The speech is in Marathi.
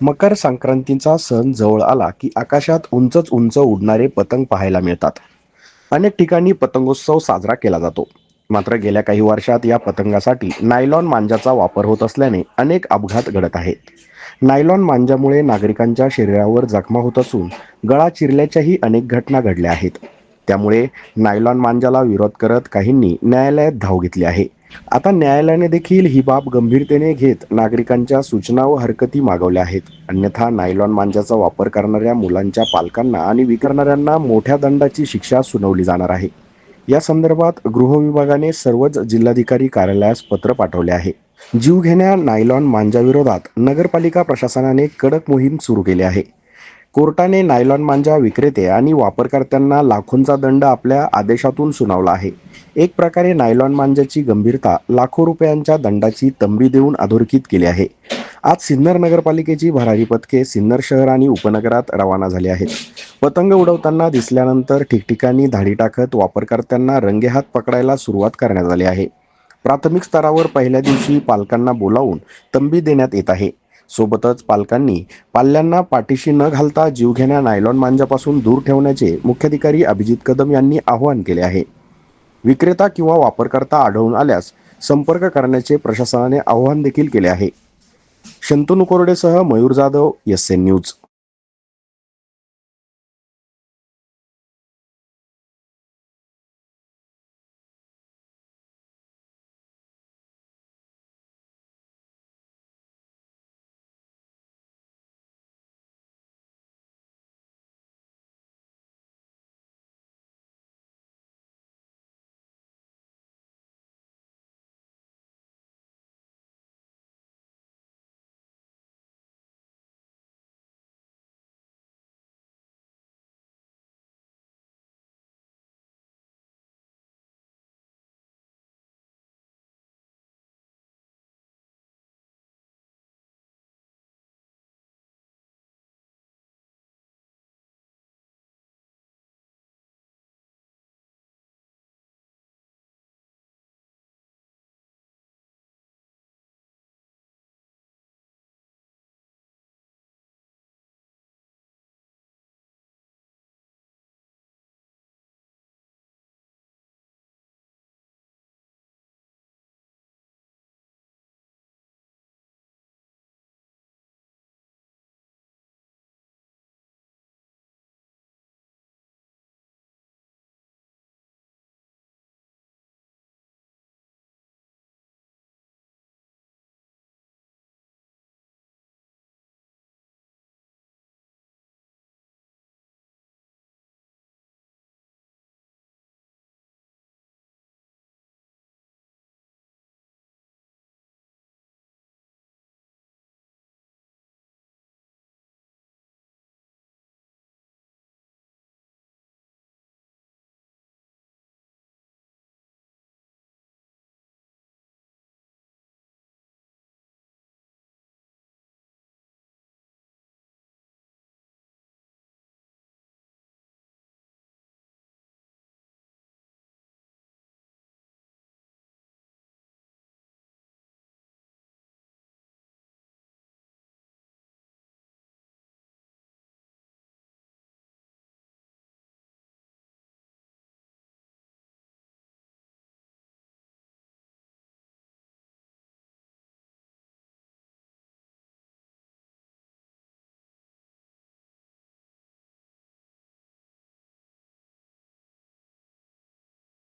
मकर संक्रांतीचा सण जवळ आला की आकाशात उंचच उंच उडणारे पतंग पाहायला मिळतात. अनेक ठिकाणी पतंगोत्सव साजरा केला जातो. मात्र गेल्या काही वर्षात या पतंगासाठी नायलॉन मांजाचा वापर होत असल्याने अनेक अपघात घडत आहेत. नायलॉन मांजामुळे नागरिकांच्या शरीरावर जखमा होत असून गळा चिरल्याच्याही अनेक घटना घडल्या आहेत. त्यामुळे नायलॉन मांजाला विरोध करत काहींनी न्यायालयात धाव घेतली आहे. आता न्यायालयाने देखील ही बाब गंभीरतेने घेत नागरिकांच्या सूचना व हरकती मागवल्या आहेत. अन्यथा नायलॉन मांजाचा वापर करणाऱ्या मुलांच्या पालकांना आणि विकणाऱ्यांना मोठ्या दंडाची शिक्षा सुनावली जाणार आहे. या संदर्भात गृह विभागाने सर्वच जिल्हाधिकारी कार्यालयास पत्र पाठवले आहे. जीवघेण्या नायलॉन मांजाविरोधात नगरपालिका प्रशासनाने कडक मोहीम सुरू केली आहे. कोर्टाने नायलॉन मांजा विक्रेते आणि वापरकर्त्यांना लाखोंचा दंड आपल्या आदेशातून सुनावला आहे. एक प्रकारे नायलॉन मांजाची गंभीरता लाखो रुपयांच्या दंडाची तंबी देऊन अधोरेखित केली आहे. आज सिन्नर नगरपालिकेची भरारी पथके सिन्नर शहर आणि उपनगरात रवाना झाली आहेत. पतंग उडवताना दिसल्यानंतर ठिकठिकाणी धाडी टाकत वापरकर्त्यांना रंगेहात पकडायला सुरुवात करण्यात आली आहे. प्राथमिक स्तरावर पहिल्या दिवशी पालकांना बोलावून तंबी देण्यात येत आहे. सोबतच पालकांनी पाल्यांना पाठीशी न घालता जीवघेण्या नायलॉन मांजापासून दूर ठेवण्याचे मुख्याधिकारी अभिजित कदम यांनी आवाहन केले आहे. विक्रेता किंवा वापरकर्ता आढळून आल्यास संपर्क करण्याचे प्रशासनाने आवाहन देखील केले आहे. Shantanu कोरडेसह Mayur Jadhav S N news